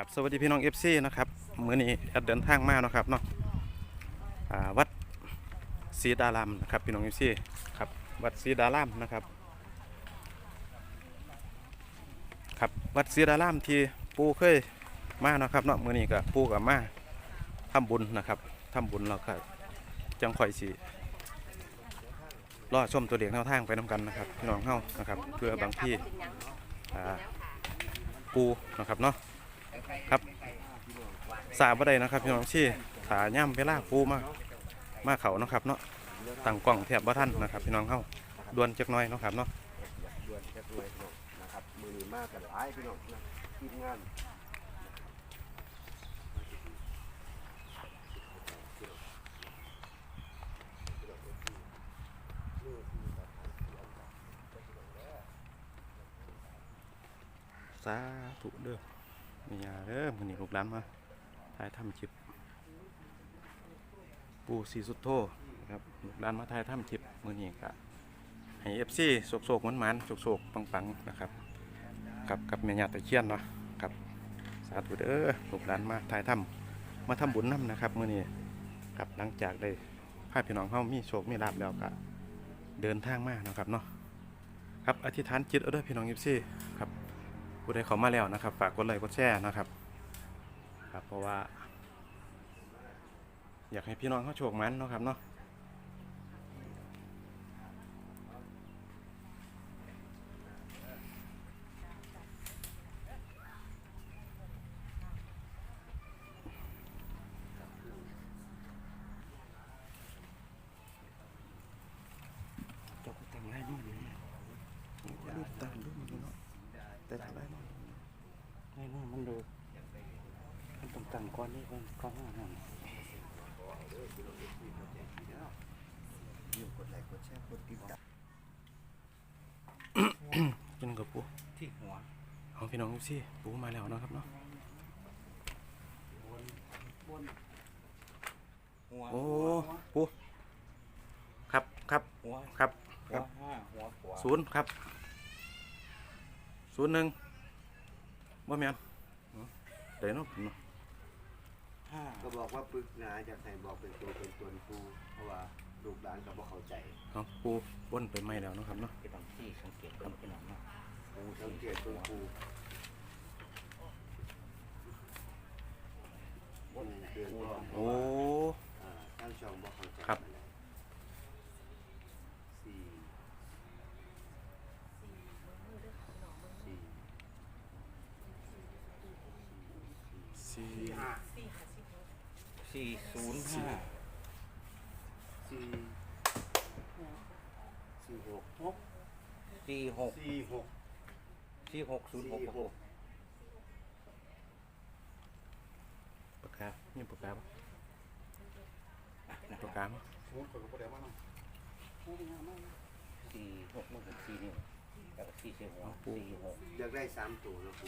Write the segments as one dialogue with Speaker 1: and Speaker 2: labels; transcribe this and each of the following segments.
Speaker 1: กับสวัสดีพี่น้อง FC นะครับมื้อนี้แอดเดินทางมาเนาะครับเนาะอ่าวัดศรีดารามนะครับพี่น้อง FC ครับวัดศรีดารามนะครับครับวัดศรีดารามที่ปู่เคยมาเนาะครับเนาะมื้อนี้ก็ปู่ก็มาทำบุญนะครับทำบุญแล้วก็จังค่อยสิรอชมตัวเลขแนวทางไปนํกันนะครับพี่น้องเฮานะครับ เพื่อบางที่ปูนะครับเนาะ ครับสาบอะไรนะครับพี่น้องชี่ถาย่ำเวลาปูมากมาเขาเนาะครับเนาะตั้งกล้องแทบบ่ท่านนะครับ พี่น้องเข้าดวนจักน้อยเนาะครับเนาะ
Speaker 2: ดวนแค่ด้วยพี่น้องนะครับมือนีมากกันหลายพี่น้องนะทีมงาน
Speaker 1: สาธุเด้อ มียาเด้อมื้อนี้ลูกหลานมาถ่ายทำคลิปปูสีสุดโทนะครับลูกหลานมาถ่ายทำคลิปมือนี้ก็ให้ FC โศกๆหวานๆโศกๆปังๆนะครับกับกับแม่ย่าตะเคียนเนาะครับสาธุเด้อลูกหลานมาถ่ายทำมาทำบุญนํนะครับมือนี้ครับหลังจากได้พาพี่น้องเฮามีโชคมีลาภแล้วก็เดินทางมาเนะครับเนาะครับอธิษฐานจิตเอาด้อพี่น้อง14ครับ ผู้ใดเข้ามาแล้วนะครับ ฝากกดไลค์กดแชร์นะครับครับเพราะว่า อยากให้พี่น้องเขาโชคมันเนาะครับเนาะ
Speaker 2: เจ้าก็แต่งไรนู่นนี่
Speaker 1: รูปตามรูปมันเนาะแต่ทำได้เนาะ
Speaker 2: ไรนู่นมันดูมันต้องตั้งก้อนนี่ก้อนก้อนหน้านั่นอยู่ กดไลค์กดแชร์กดติดตาม
Speaker 1: กินกับปู
Speaker 2: ที่หัว
Speaker 1: เอาพี่น้องดูสิปูมาแล้วเนาะครับเนาะ
Speaker 2: บนบนหัว
Speaker 1: โอ้ปูครับครับ
Speaker 2: หัว
Speaker 1: ครับ
Speaker 2: หั
Speaker 1: ครั
Speaker 2: ว
Speaker 1: บ
Speaker 2: ห้าหัวขวา
Speaker 1: ศูนย์ครับศูนย์หนึ่งบ่แม่นเดี๋ยวเนาะผมเนาะ
Speaker 2: ห้า
Speaker 3: ก็บอกว่าปึกหนาจากไหนบอกเป็นตัวเป็นตนปูเพราะว่า ลูกหลานก็บอกเข้าใจ
Speaker 1: เอาปูบนไปไม่แล้วเนาะครับเนาะ
Speaker 2: ไปต้องที่สังเกตกันพี่น้องเนาะ
Speaker 3: ปูสังเกตตัวปูปูเดือนก่อน
Speaker 1: โอ้
Speaker 3: อ่าตั้งช่องบอกเข้าใจ
Speaker 1: ครับ
Speaker 3: นั่นแหละสี่สี่
Speaker 1: สี่
Speaker 2: สี่ศูนย์ห้า
Speaker 3: สี่สี่หก
Speaker 2: สี่หก
Speaker 3: สี่หก
Speaker 2: สี่หกศูนย์หก
Speaker 3: สี่หก
Speaker 1: ปากกานี่ปากกาปะปากกาปะ
Speaker 2: สี่หกมันเป็นสี่นิ้วแล้วก็สี่สี่หัวสี่หก
Speaker 3: อยากได้สามตัวนะปู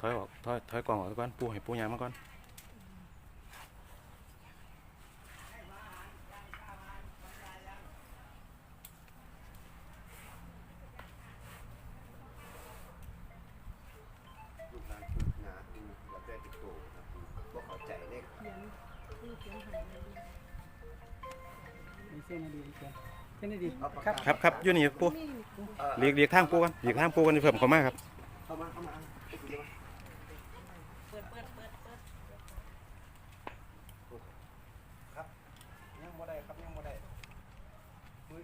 Speaker 1: ถอยออกถอยถอยกล่องออกก่อนปูให้ปูยางมาก่อน
Speaker 3: ลูกหลานปึกหนาปูอยากได้ติดโตนะปูบอกเข้าใจเนี่ย
Speaker 4: มีเส้นอะไรดีเส้นเส้นอะไรดี
Speaker 3: เอาปาก
Speaker 4: ครับ
Speaker 3: กา
Speaker 1: ครับครับอยู่นี่ปู
Speaker 3: เออ
Speaker 1: เรียกเรียกทางปูกันเรียกทางปูกันเพิ่มเข้ามาครับ
Speaker 3: เข้ามาเข้ามาเอาไปดูดิครับยังบ่ได้ครับยังบ่ได้มือ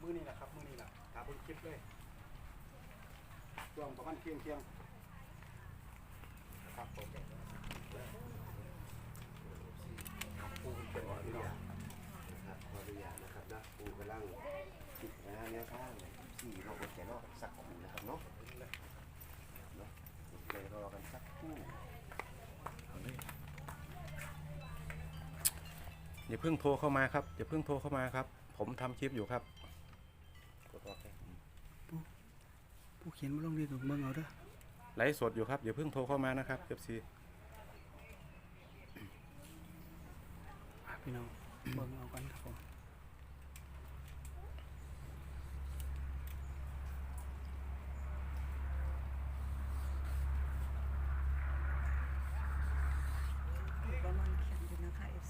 Speaker 3: มือนี่นะครับมือนี่นะถามเพิ่นคลิปเลยช่วงประมาณเที่ยงเที่ยงครับผมปูเป็นพี่น้องนะครับขออนุญาตนะครับนะปูกำลังคิดนะแนวทางสี่เราอดใจรอกันสักครู่นะครับเนาะเนาะอดใจ รอกันสักครู่
Speaker 1: อย่าเพิ่งโทรเข้ามาครับอย่าเพิ่งโทรเข้ามาครับ ผมทำคลิปอยู่ครับ
Speaker 2: กดออกเลย
Speaker 4: ผู้เขียนมาลงดีถูกเบิ่งเอาเด้อ
Speaker 1: ไลฟ์สดอยู่ครับอย่าเพิ่งโทรเข้ามานะครับเอฟซี
Speaker 4: อะพี่น้องเบิ่งเอากันครับผม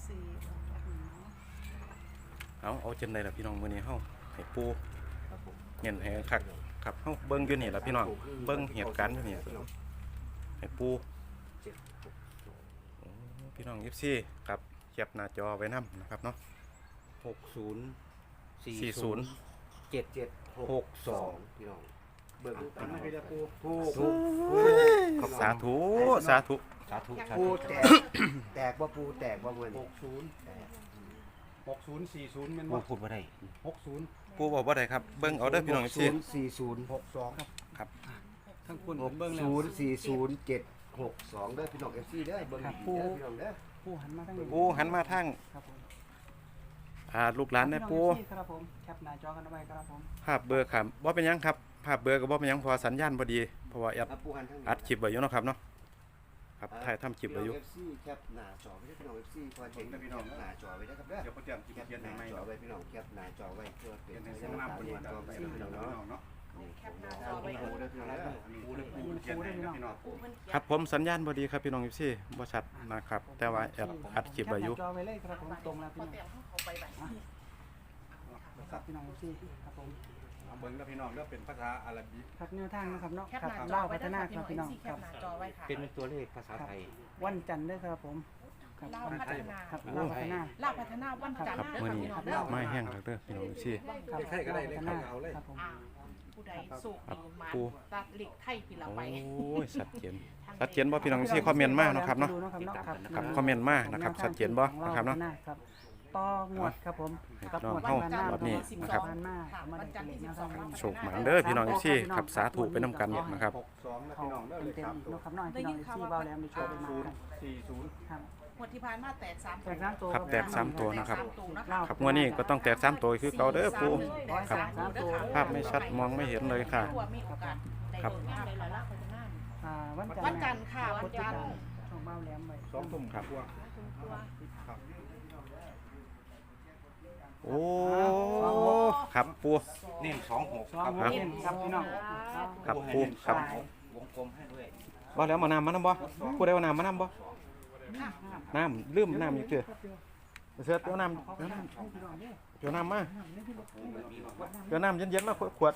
Speaker 4: สี่แป๊บหนึงเนาะ
Speaker 1: เอาเอาจนได้ละพี่น้องมื้อนี้เฮาให้ปู
Speaker 4: ครับผม
Speaker 1: เห็นให้คักครับเฮาเบิ่งอยู่นี่ล่ะพี่น้องเบิ่งเหตุการณ์อยู่นี่ให้ปูโอ้พี่น้องยิบซี่ครับเก็บหน้าจอไว้นํนะครับเนาะ
Speaker 3: หกศูนย์
Speaker 1: 40
Speaker 3: เจ็ดเจ็ดหกสองพี่น้อง เบิกดูกั
Speaker 2: อั
Speaker 3: น
Speaker 2: น
Speaker 3: นะ
Speaker 2: นั้นคือจะปู
Speaker 3: ถูก
Speaker 2: ถู
Speaker 3: ถู
Speaker 2: ก
Speaker 3: ก
Speaker 1: สาธุ สาธุ
Speaker 3: สาธุปูแตกแตกบ่ปูแตกบ่เงิน
Speaker 2: หกศูนย์หกศูนย์สี่ศูนย์แมัน
Speaker 3: ปู
Speaker 2: บ่
Speaker 3: พูดบ่ได้
Speaker 2: หกศูนย์
Speaker 1: ปูบอกว่าได้ครับ เบิ่งเอาเด้อพี่น้องยิบซี่
Speaker 3: สี่ศูนย์
Speaker 2: หกสอง
Speaker 4: ทั้งคุณ
Speaker 3: หก
Speaker 4: เบิ้งแล้ว
Speaker 3: ศูนย์สี่ศูนย์เจ็ดหกสองเด้อพี่น้องเอฟซีเด้อเบิ่ง
Speaker 4: ครับ
Speaker 3: ดีๆเด้อพี่น้องเด้อ
Speaker 4: ผู้หันมาทางนี้
Speaker 1: ปูหันมาทาง
Speaker 4: ครับผม
Speaker 1: อ่าลูกหลานได้ปู
Speaker 4: พี่น้อง FC ครับผมแคปหน้าจอกันเอาไว้ครับผม
Speaker 1: ภาพเบอร์ครับบ่เป็นหยังครับภาพเบอร์ก็บ่เป็นหยังเพอสัญญาณบ่ดีเพราะว่าแอด
Speaker 3: ครับปูหันทางนี้
Speaker 1: อัดคลิปไว้อยู่เนาะครับเนาะครับถ่ายทำคลิปไว้อยู่
Speaker 3: พี่น้ง FC แคปหน้าจอไว้เด้อพี่น้องเอฟซีพอเห็นพี่น้องหน้าจอไว้เด้อครับเด้อ
Speaker 2: เดี๋ยวเขาเตรียม
Speaker 3: แคป
Speaker 2: เขียน
Speaker 3: ห
Speaker 2: ให้
Speaker 3: น้า
Speaker 2: ใหม่
Speaker 3: จอไว้พี่น้องแคปหน้าจอไว้เพื่อเป
Speaker 2: เขี
Speaker 3: ลี่
Speaker 2: ย
Speaker 3: ย
Speaker 2: น
Speaker 3: น
Speaker 2: ให้
Speaker 3: ให้
Speaker 2: เสียง
Speaker 3: น้ำ
Speaker 2: น้ำ
Speaker 3: ตา
Speaker 2: เพิ่น
Speaker 3: เรียน
Speaker 2: ว่า
Speaker 3: จอ
Speaker 2: ไป
Speaker 3: ไว้
Speaker 2: พี่
Speaker 3: พี่
Speaker 2: น้
Speaker 3: น้
Speaker 2: อ
Speaker 3: องง
Speaker 2: เนาะ
Speaker 3: เนาะนี่ผมเอาไปดูเด้อพี่น้องเด้อ
Speaker 2: อันนี้ปูได้ปูเขียนให้นะพี่น้อง
Speaker 1: ครับผมสัญญาณบ่ดีครับพี่น้องอยู่ซี่บ่ชัดนะครับ แต่ว่าแอดอัดคลิปไว้อยู่
Speaker 4: แคปหน้าจอไว้เลยครับผมตรงแล้วพี่น้อง ครับพี่น้องพี่ครับผม
Speaker 2: เอาเบิ่งแล้วพี่น้องแล้วเป็นภาษาอาหรับี
Speaker 4: ครับแนวทางนะครับเนาะ
Speaker 5: แคป
Speaker 4: ครับ
Speaker 5: หน้าจอ
Speaker 4: เล่า
Speaker 5: ไว้
Speaker 4: พัฒนา
Speaker 5: นะ
Speaker 4: ครับพี่น้อง
Speaker 5: แค
Speaker 4: ครั
Speaker 5: ป
Speaker 4: บ
Speaker 5: หน้าจอไว้ค่ะ
Speaker 3: เป็นตัวเลขภาษาไทย
Speaker 4: วันจันทร์เด้วยครับผมครับ
Speaker 5: เล่า
Speaker 4: วัน
Speaker 5: พัฒ
Speaker 4: จันทร์
Speaker 5: นา
Speaker 4: ครับเล่าพัฒนา
Speaker 5: เล่าพัฒนาวันจันท
Speaker 1: ครับ
Speaker 5: ร์
Speaker 1: มื้อนี้
Speaker 5: เด้อ
Speaker 1: มาแห้งครับเด้อพี่น้องอยู่ซี่
Speaker 4: ครับ
Speaker 2: ใครก็ได้เลยครับเอาเลย
Speaker 4: ครับผม
Speaker 5: อ่าผู้ใดสุขดีมา
Speaker 1: ปู
Speaker 5: ตัดหลิกไทยพี่ละ
Speaker 1: โอ้
Speaker 5: ไป
Speaker 1: ยชัดเจนชัดเจนบ่พี่น้องอยู่ซี่คอมเมนต์มาเนาะครับเนาะ
Speaker 4: ดูครับเนาะครับ
Speaker 1: ครับคอมเมนต์มานะครับชัดเจนบ่นะครับเนาะ
Speaker 4: ครับ ต่องวดครับผม
Speaker 1: ให้
Speaker 4: กับ
Speaker 1: พี่น้อง
Speaker 4: งวด
Speaker 1: เฮา
Speaker 4: ผ่านมา
Speaker 1: แบบนี้
Speaker 5: สิบ
Speaker 1: นะ
Speaker 5: ส
Speaker 1: ครั
Speaker 5: อบง
Speaker 4: ผ่านมา
Speaker 5: ค่ะ
Speaker 4: เอามา
Speaker 5: วันจันทร์ที่สิบสอง
Speaker 1: โชคหมานเด้อพี่น้องอยู่ซี่ครับสาธุไปนํกันนะครับ
Speaker 2: หกสองนะ
Speaker 4: เขา
Speaker 2: พี่น้องได้เลย
Speaker 4: เต็
Speaker 2: สามม
Speaker 4: ๆ
Speaker 2: ตัว
Speaker 4: เนาะครับน้อยพี่น้องที่เบาแหลมได้ช่วยได้มา
Speaker 2: ศูน
Speaker 4: ค
Speaker 2: ย์
Speaker 4: รับ
Speaker 2: สี่ศูนย์
Speaker 4: ครับ
Speaker 5: งวดที่ผ่านมาแตกสาม
Speaker 4: แตกสามตัว
Speaker 1: ครับแตกสามตัวนะครับ
Speaker 5: สามตัวนะคะ
Speaker 4: เล่า
Speaker 1: ครับงวดนี้ก็ต้องแตกสามตัวคือเก่าเด้อปู
Speaker 5: แตก
Speaker 1: ครับ
Speaker 5: สามตัวเด้อค่ะ
Speaker 1: ภาพไม่ชัดมองไม่เห็นเลยค่ะ
Speaker 5: ตัวมีโอกาสได้
Speaker 1: ครับ
Speaker 5: โดนงานเลยล่ะพัฒนา
Speaker 4: อ่าวัน
Speaker 5: วันจันทร์ค่ะวันจันทร์
Speaker 4: ช่องเบาแหลมไป
Speaker 2: สองทุ่ม
Speaker 1: ครับ
Speaker 2: กว่า
Speaker 5: ตัว
Speaker 2: ครับ
Speaker 1: โอ้ครับปู
Speaker 3: นี่สองหก
Speaker 4: สองหกเย็นครับพี่น้อง
Speaker 1: ครับปูครับ
Speaker 3: วงกลมให้ด้วย
Speaker 1: บ่แล้วมาน้ำมาน้ำบ่ผู้ใดเอาน้ำมาน้ำบ่น้ำลืมน้ำอีกเด้อเสือเดี๋ยวน้ำเดี๋ยวน้ำเดี๋ยวน้ำมาเดี๋ยวน้ำเย็นๆมาขวด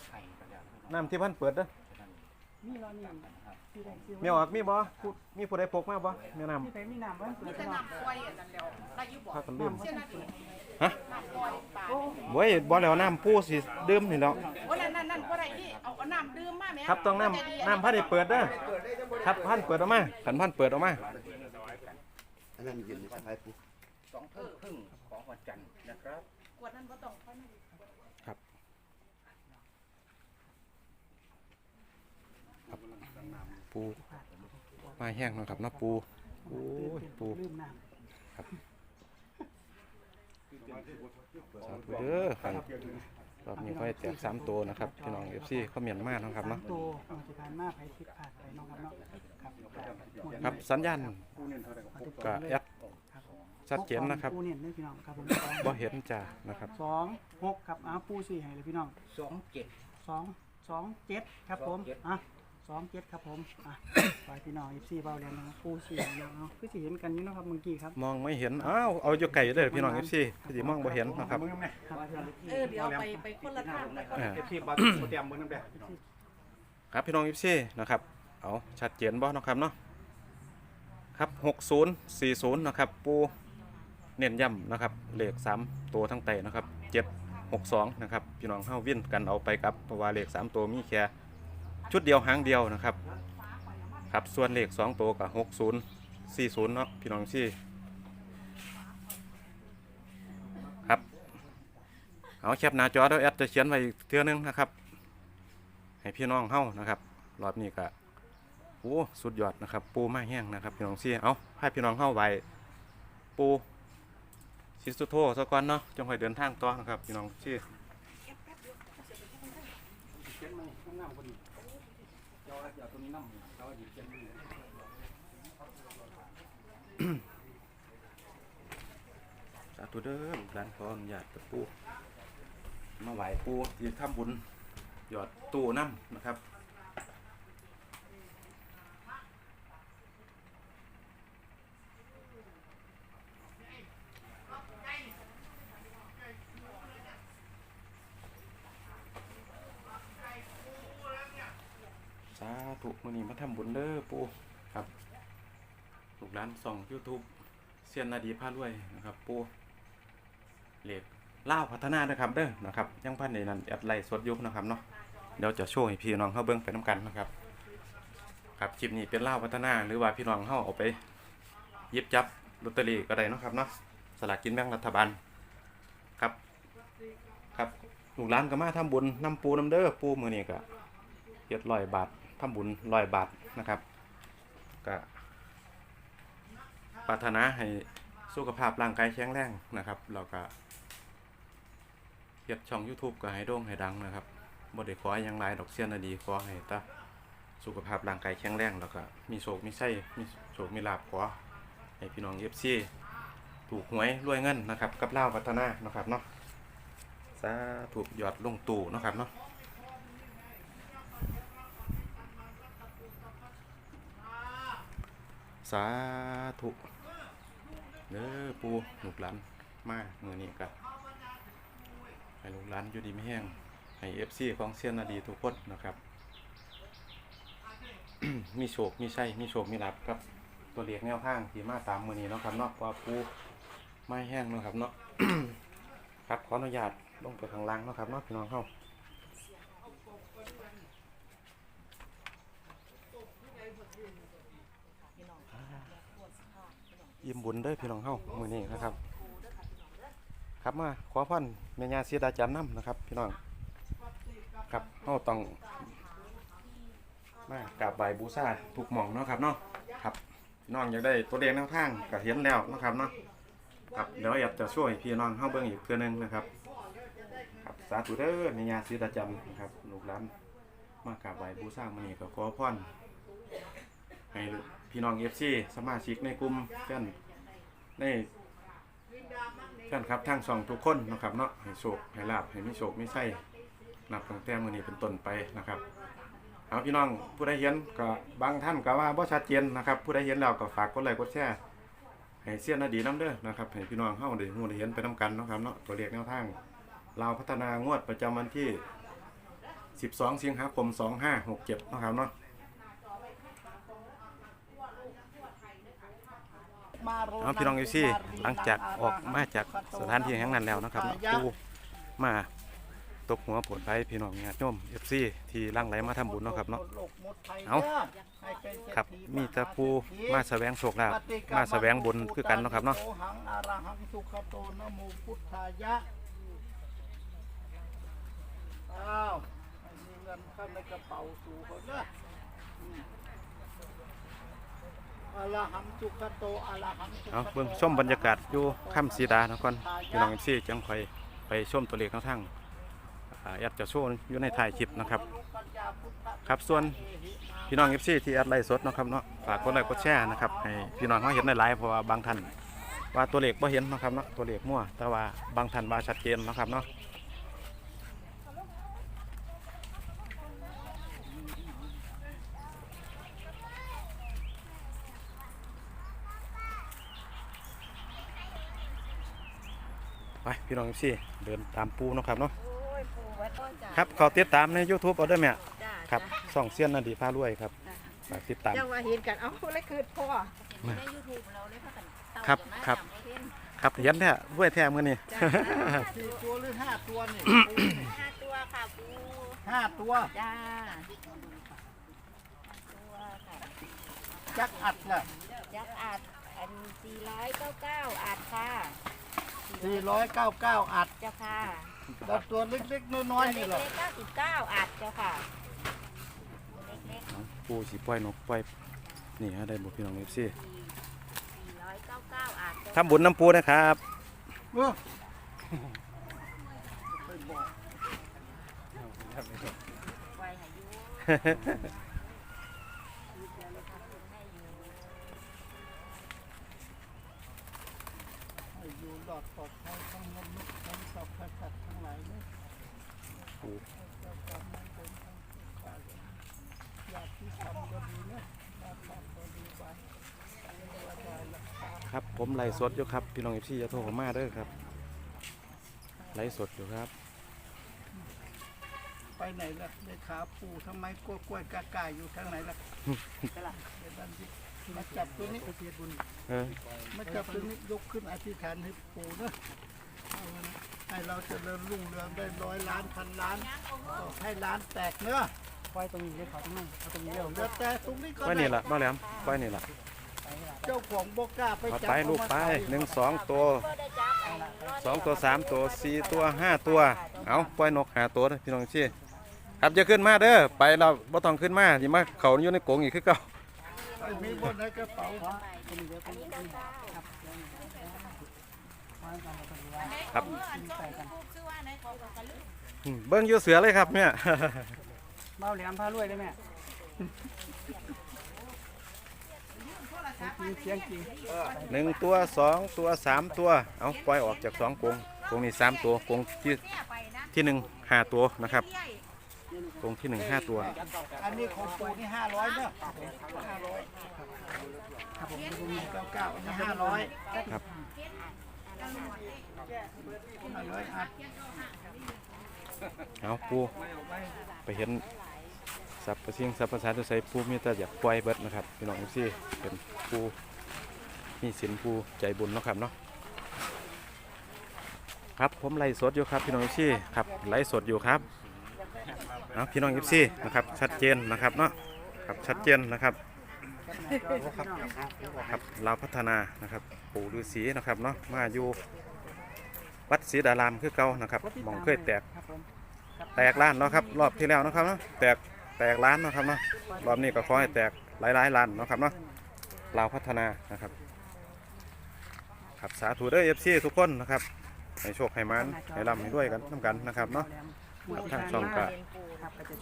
Speaker 1: น้ำที่พันเปิดเด้อ
Speaker 4: นี่เรานี่ที่ได้ที่
Speaker 1: มีออกมีบ่ผู้มีผู้ใดพกมาบ่แม่น้
Speaker 4: ที่ไปมีน้ำวันเปิ
Speaker 5: มี
Speaker 4: ด
Speaker 5: แต่
Speaker 4: พี่น้อง
Speaker 5: น้ำปล่อยอันนั้นแล้วได้อยู่บ่ำ
Speaker 1: ถ้ากันลืม
Speaker 5: เช่นนั้นเอง
Speaker 1: ฮะ
Speaker 5: น้ำปล่อยปลา
Speaker 1: โว้ยบ่แล้วน้ำปูสิดื่มนี่แล้ว
Speaker 5: โอ้นั่นนั่นนั่นบ่ได้นี่เอาเอาน้ำดื่มมาแม่
Speaker 1: ครับต้องน้ำน้ำพันได้เปิดเด้อครับพันเปิดออกมาขันพันเปิดออกมา
Speaker 3: อันนั้นยืนในสะพายปู
Speaker 6: สองทุ่มครึ่งของวันจันทร์นะครับ
Speaker 5: กวดนั้นบ่ต้องค่อยมา
Speaker 1: ปูมาแห้งเนาะครับเนาะปูโอ้ยปู
Speaker 4: ลืมน้
Speaker 1: สาธุเด้อให้รอบนี้ค่อยแตกสามตัวนะครับพี่น้อง FC คอมเมนต์มาเนาะำครับเนาะ
Speaker 4: สมตัวงวดที่ผ่านมาไปผิดพลาดไปเน้องครับเนาะครับ
Speaker 1: ครับสัญญาณ
Speaker 2: ผู้เน้นเท่าไหร่ครับ
Speaker 1: ก็แอดชัดเจนนะครับ
Speaker 4: ปูเนี่ยเด้อพี่น้องครับผม
Speaker 1: บ่เห็นจ้านะครับ
Speaker 4: สองหกครับอ้าวปูสี่ให้เลยพี่น้อง
Speaker 6: สองเจ็ด
Speaker 4: สองสองเจ็ดครับผม
Speaker 6: สองเจ็ด
Speaker 4: อะ สองเจ็ดครับผมอะ ไปพี่น้องอีสี่เบาแล้วนะครับปูสี่เนาะเนาะคือสี่เห็นกันอยู่เนาะครับเมื่อกี้ครับ
Speaker 1: มองไม่เห็น อ้าว เอาอยู่ไกลเด้อพี่น้อง FC คือสิมองบ่เห็นนะครับ
Speaker 2: มือแม่
Speaker 4: ครับ
Speaker 5: เออเดี๋ยวไปไปคนละทางไปคน
Speaker 1: อ่า
Speaker 5: ละ
Speaker 2: เอฟซีบัตรเตรียมมือน้ำแดงพี่น้อง
Speaker 1: ครับพี่น้อง FC นะครับ เอาชัดเจนบ่เนาะครับเนาะ ครับ60 40นะครับ ปูเน้นย้ำนะครับเลข3ตัวทั้งไตนะครับ7 62นะครับพี่น้องเฮาวิ่นกันเอาไปกับเพราะว่าเลข3ตัวมีแค่ ชุดเดียวหางเดียวนะครับ ครับส่วนเลข2ตัวกับ60 40เนาะพี่น้องซี่ครับเอาแคปหน้าจอแล้วแอดจะเขียนไว้อีกเทื่อนึงนะครับ ให้พี่น้องเฮานะครับรอบนี้ก็โอ้สุดยอดนะครับ ปูมาแห้งนะครับ พี่น้องซี่เอาให้พี่น้องเฮาไว้ปูซิสตุโทสก่อนเนาะจงค่อยเดินทางต่อนะครับ พี่น้องซี่
Speaker 2: เขียนมาน้ำพอดีเจ้าเอาตัวนี้น้ำเจ้าหยิบเขียนมา
Speaker 1: สาธุเด้อลูกหลานขออนุญาตกับปูมาไหว้ปูที่ทำบุญหยอดตู้น้ำนะครับ ธุมื้อนี้มาทำบุญเด้อปูครับ ลูกานส่อง YouTube เซียนนาดีพารวยนะครับ ปูเลขล่าพัฒนานะครับเด้อนะครับยังพันในนั้นแอดไลน์สดยุคนะครับเนาะเดี๋ยวจะโชว์ให้พี่น้องเฮาเบิ่งไปนํกันนะครับ ครับคลิปนี้เป็นล่าพัฒนาหรือว่าพี่น้องเฮาเอาไปยิบจับลอตเตอรี่ก็ได้นะครับเนาะสลากกินแบ่งรัฐบาลครับ ครับลูกหลานก็มาทำบุญนำปูนำเด้อปูมือนี้ก็เฮ็ด100บาททำบุญ100บาทนะครับก็ ปรารถนาให้สุขภาพร่างกายแข็งแรงนะครับแล้วก็เฮ็ดช่อง YouTube ก็ให้โด่งให้ดังนะครับบ่ได้ขอหยังหลายดอกเสียนดีขอให้แตาสุขภาพร่างกายแข็งแรงแล้วก็มีโชคมีชัยมีโชคมีลาภขอให้พี่น้องเอฟซีถูกหวยรวยเงินนะครับกับเล่าพัฒนานะครับเนาะสาถูกยอดลงตู่นะครับเนาะสาธุ เด้อปูลูกหลานมาเมื่อนี้กับให้ลูกหลานอยู่ดีไม่แห้งให้เอฟซีของเซียนนาดีทุกคนนะครับ มีโชคมีชัยมีโชคมีลาภครับ ตัวเลขแนวทางที่มาตามมือนี้เนาะครับเนาะว่าปูไม่แห้งเนาะครับเนาะครับขออนุญาตลงไปข้างล่างเนาะครับเนาะพี่น้องเข้า ยิ้มบุญเด้อพี่น้องเข้ามือนี้นะครับ ครับมาขอพรแม่ย่าเสียดาจันน้ำนะครับ พี่น้องครับเข้าต้องมากราบไหว้บูชาทุกหม่องเนาะครับเนาะครับน้องอยากได้ตัวเลขแนวทางก็เห็นแล้วนะครับเนาะครับเดี๋ยวอยากจะช่วยพี่น้องเฮาเบิ่งอีกเทื่อนึงนะครับครับสาธุเด้อแม่ย่าศรีตาจันนะครับลูกหลานมากราบไหว้บูชามื้อนี้ก็ขอพร ให้พี่น้อง FC สมาชิกในกลุ่มแฟนในแฟนครับทั้งสองทุกคนนะครับเนาะให้โชคให้ลาภให้มีโชคมีชัยนับตั้งแต่มื้อนี้เป็นต้นไปนะครับเอาพี่น้องผู้ใดเห็นก็บางท่านก็ว่าบ่ชัดเจนนะครับ ผู้ใดเห็นแล้วก็ฝากกดไลค์กดแชร์ให้เสียนนาดีน้ำเด้อนะครับให้พี่น้องเฮาได้ฮู้ได้เห็นไปนํกันนะครับเนาะตัวเลขแนวทางลาพัฒนางวดประจำวันที่ 12 สิงหาคม 2567เนะครับเนาะ เอาพี่น้องเอซี่หลังจากออกมาจากสถานที่แห่งนั้นแล้วนะครับเนาะปูมาตกหัวปวดไปพี่น้องญาติโยมเอฟซีที่ร่างไหลมาทำบุญเนาะครับเนาะเอาครับมีแตะปูมาแสวงโชคลาภมาแสวงบุญคือกันเนาะครับเนาะ
Speaker 2: โอหังอาระหังสุขโตนะโมพุทธายะอ้าวให้มีเงินเข้าในกระเป๋าสู่คนเด้ออืมอาระหังสุขโตอาระหังสุขโต
Speaker 1: เอาเบิ่งชมบรรยากาศอยู่ค่ำสีดาเนาะก่อนพี่น้องเอฟซีจังคอยไปชมตัวเลขทั้งทั้งแอดจะโชว์อยู่ในถ่ายคลิปนะครับ ครับส่วนพี่น้องเอฟซีที่แอดไลฟ์สดนะครับเนาะฝากกดไลค์กดแชร์นะครับให้พี่น้องเขาเห็นในไลฟ์เพราะว่าบางท่านว่าตัวเลขบ่เห็นนะครับเนาะตัวเลขมั่วแต่ว่าบางท่านว่าชัดเจนนะครับเนาะ พี่น้องเอฟซีเดินตามปูเนาะครับเนาะ
Speaker 5: โอ้ยปูไว้ต้นจ้ะ
Speaker 1: ครับขอติดตามใน YouTube เอาด้วยแม่
Speaker 5: จ้า
Speaker 1: ครับส่องเสี้ยนนาดีพารวยครับฝากติดตาม
Speaker 5: ยังว่าเห็นกันเอ้าเลยคือพ่อ
Speaker 7: ในยูทูบเราเลยพากันเต่า
Speaker 1: ครับ
Speaker 7: เดี๋ยวมา
Speaker 1: ครับ
Speaker 7: จำไม่เห็น
Speaker 1: ครับเห็นแท้ด้วยแท้มื้อนี้
Speaker 2: สี่ตัวหรือห้าตัวนี่
Speaker 7: ห้าตัวค่ะปู
Speaker 2: ห้าตัว
Speaker 7: จ้าตัวค่ะ
Speaker 2: จักอัดน่ะ
Speaker 7: ยักษ์อัดอันสี่ร้อยเก้าเก้าอัดค่ะ
Speaker 2: สี่ร้อยเก้าเก้าอัด
Speaker 7: เจ้าค่ะ
Speaker 2: แล้วตัวเล็กๆ น้อยๆนี่เหรอ
Speaker 7: เล็กๆเก้าสิบเก้าอัดเจ้าค่ะเล็ก
Speaker 1: ปูสิปล่อยนกปล่อยนี่ฮะได้บุพี่น้อง FC
Speaker 7: ๆสี่ร้อยเก้าเก้าอัดเจ้า
Speaker 1: ทำบุญน้ำปูนะครับ
Speaker 2: เออ
Speaker 7: ไว้ให้อยูให้อยู่
Speaker 2: ให้ อยู่หลอดปลอดภัยทั้งมนุษย์ทั้งสัตว์และสัตว์ทั้งหลายเนี่ย
Speaker 1: ปู
Speaker 2: เจ้ากรรมนายเวรทั้งกายญาติที่ทำก็ดีนะญาติทำก็ดีไปเทวดารักษา
Speaker 1: ครับ ผมไลฟ์สดอยู่ครับ พี่น้อง FC อย่าโทรเข้ามาเด้อครับไลฟ์สดอยู่ครับ
Speaker 2: ไปไหนล่ะได้ขาปูทำไมกล้วยกล้วยกากาอยู่ทางไหนล่ะเดี๋ยวนั่นสิ มาจับตัวนี้
Speaker 4: ไปเทียบุญ
Speaker 1: เออ
Speaker 2: มาจับตัวนี้ยกขึ้นอธิษฐานให้ปูนะเอาไว้นะให้เราเจริญรุ่งเรืองได้ร้อยล้านพันล้านขอให้ล้านแตกเนื้อ
Speaker 4: ปล่อยตรงนี้เลยขอตรงนั้นเอาตรงนี้เลยผม
Speaker 2: เดี๋ยวแต่ตรงนี้ก็
Speaker 1: ปล่อยนี่
Speaker 2: ได้
Speaker 1: ล่ะบ่แหลมปล่อยนี่ล่ะ
Speaker 2: เจ้าของบกล้าไป
Speaker 1: เอา
Speaker 2: จับ
Speaker 1: ไปลูกไปหนึ่งสองตัวสองตัวสามตัวสี่ตัวห้าตัว เอาปล่อยนกหาตัวเด้อพี่น้องชี้ครับจะขึ้นมาเด้อไปเราบ่ต้องขึ้นมาอย่ามาเขาอยู่ในกรงอีกคือเก่า
Speaker 2: มีบนในกระเป๋า
Speaker 4: ตรงนี้เดี๋ยวตรงนี้ครับเดี๋ยววางกันตรงนี้ว่า
Speaker 1: ครับ
Speaker 4: ใส่กัน
Speaker 1: อืมเบิ้งอยู่เสือเลยครับเนี่ย
Speaker 4: เบ้าแหลมพารวยได้ไหมจริงเสียงจริง
Speaker 1: หนึ่งตัวสองตัวสามตัว เอาปล่อยออกจากสองกรงกรงนี้สามตัวกรงที่ที่หนึ่งห้าตัวนะครับกรงที่หนึ่งห้าตัว
Speaker 2: อันนี้ของปูนี่ห้าร้อยเนอะห้าร้อย
Speaker 4: ครับผม
Speaker 2: เก้าเก้าอันนี้ห้าร้อย
Speaker 1: ครับ
Speaker 2: ห้าร้อยอัด
Speaker 1: เอาปูไปเห็นสับประสิ่งสับประสานตัวใส่ปูมีแต่อยากปล่อยเบิดนะครับพี่น้องซี่เป็นปูมีสินปูใจบุญเนาะครับเนาะครับผมไล่สดอยู่ครับพี่น้องซี่ครับไล่สดอยู่ครับเอาพี่น้องซี่นะครับชัดเจนนะครับเนาะครับชัดเจนนะครับ ครับลาพัฒนานะครับ ปู่ฤาษีนะครับเนาะมาอยู่วัดศรีดารามคือเก่านะครับมองเคยแตก แตกล้านเนาะครับรอบที่แล้วนะครับเนาะแตกแตกล้านเนาะครับเนาะรอบนี้ก็ขอให้แตกหลายๆล้านเนาะครับเนาะลาพัฒนานะครับครับสาธุเด้อเอฟซีทุกคนนะครับให้โชคให้มันให้ร่ำให้ด้วยกันน้ำกันนะครับเนาะ ครับทางช่องก็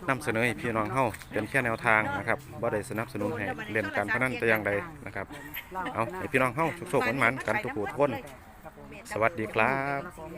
Speaker 1: นำเสนอให้พี่น้องเฮาเป็นแค่แนวทางนะครับบ่ได้สนับสนุนให้เล่นการพนันแต่อย่างใดนะครับ เอาให้พี่น้องเฮาโชคๆหวานๆกันทุกผู้ทุกคน
Speaker 4: ครับผม
Speaker 1: สวัสดีครับ
Speaker 4: ครับผม